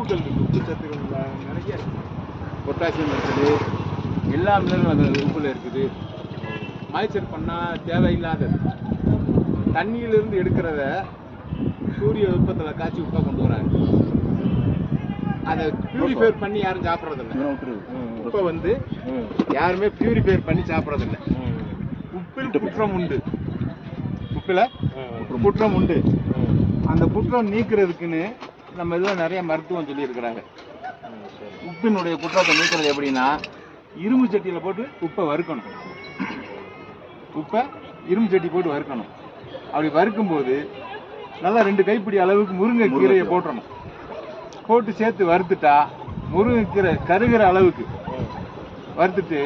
உப்புக்கள் இருக்கு உப்பு சத்துக்கள் நிறைய பொட்டாசியம் இருக்குது எல்லா மினரலும் அந்த உப்புல இருக்குது. மாய்ச்சர் பண்ணால் தேவையில்லாதது. தண்ணியிலிருந்து எடுக்கிறத சூரிய வெப்பத்தில் காய்ச்சி உப்பை கொண்டு வராங்க. அதை பியூரிஃபை பண்ணி யாரும் சாப்பிட்றதில்ல. உப்பை வந்து யாருமே பியூரிஃபை பண்ணி சாப்பிட்றதில்ல. உப்பில் குற்றம் உண்டு. உப்பில் குற்றம். உண்டு. அந்த குற்றம் நீக்கிறதுக்குன்னு நம்ம இதில் நிறைய மருத்துவம் சொல்லியிருக்கிறாங்க. உப்பினுடைய குற்றத்தை நீக்கிறது எப்படின்னா இரும்பு சட்டியில் போட்டு உப்பை வறுக்கணும். உப்பை இரும்பு சட்டி போட்டு வறுக்கணும். அப்படி வறுக்கும்போது நல்லா ரெண்டு கைப்பிடி அளவுக்கு முருங்கைக்கீரையை போட்டுறணும். போட்டு சேர்த்து வறுத்துட்டா முருங்கைக்கீரை கருகிற அளவுக்கு. வறுத்துட்டு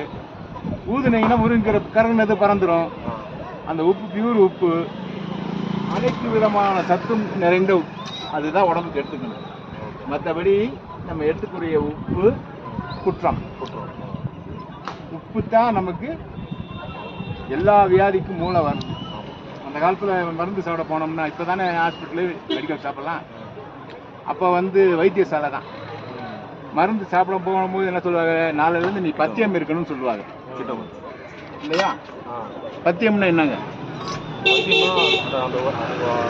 ஊதுனீங்கன்னா முருங்கைக்கீரை கருகினது பறந்துடும் அந்த உப்பு பியூர் உப்பு அனைத்து விதமான சத்தும் நிறைந்த அதுதான் உடம்புக்கு எடுத்துக்கணும். மற்றபடி நம்ம எடுத்துக்கூடிய உப்பு குற்றம். உப்பு தான் நமக்கு எல்லா வியாதிக்கும் மூல மருந்து அந்த காலத்தில் மருந்து சாப்பிட போனோம்னா இப்போ தானே ஹாஸ்பிட்டலு மெடிக்கல் ஷாப்பெல்லாம் அப்போ வந்து வைத்தியசாலை தான். மருந்து சாப்பிட போகும்போது என்ன சொல்லுவாங்க? நாளையிலேருந்து நீ பத்தியம் இருக்கணும்னு சொல்லுவாங்க. இல்லையா? பத்தியம்னா என்னங்க?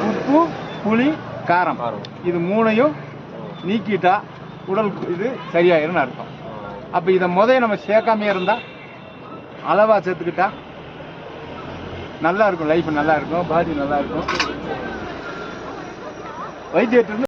உப்பு புளி காரம். இது மூணையும் நீக்கிட்டா உடல் இது சரியாயிரும்னு அர்த்தம். அப்போ இதை முதல்ல நம்ம சேர்க்காம இருந்தா அளவா சேர்த்துக்கிட்டா நல்லா இருக்கும். லைஃப் நல்லா இருக்கும். பாடி நல்லா இருக்கும். வைத்தியத்திலிருந்து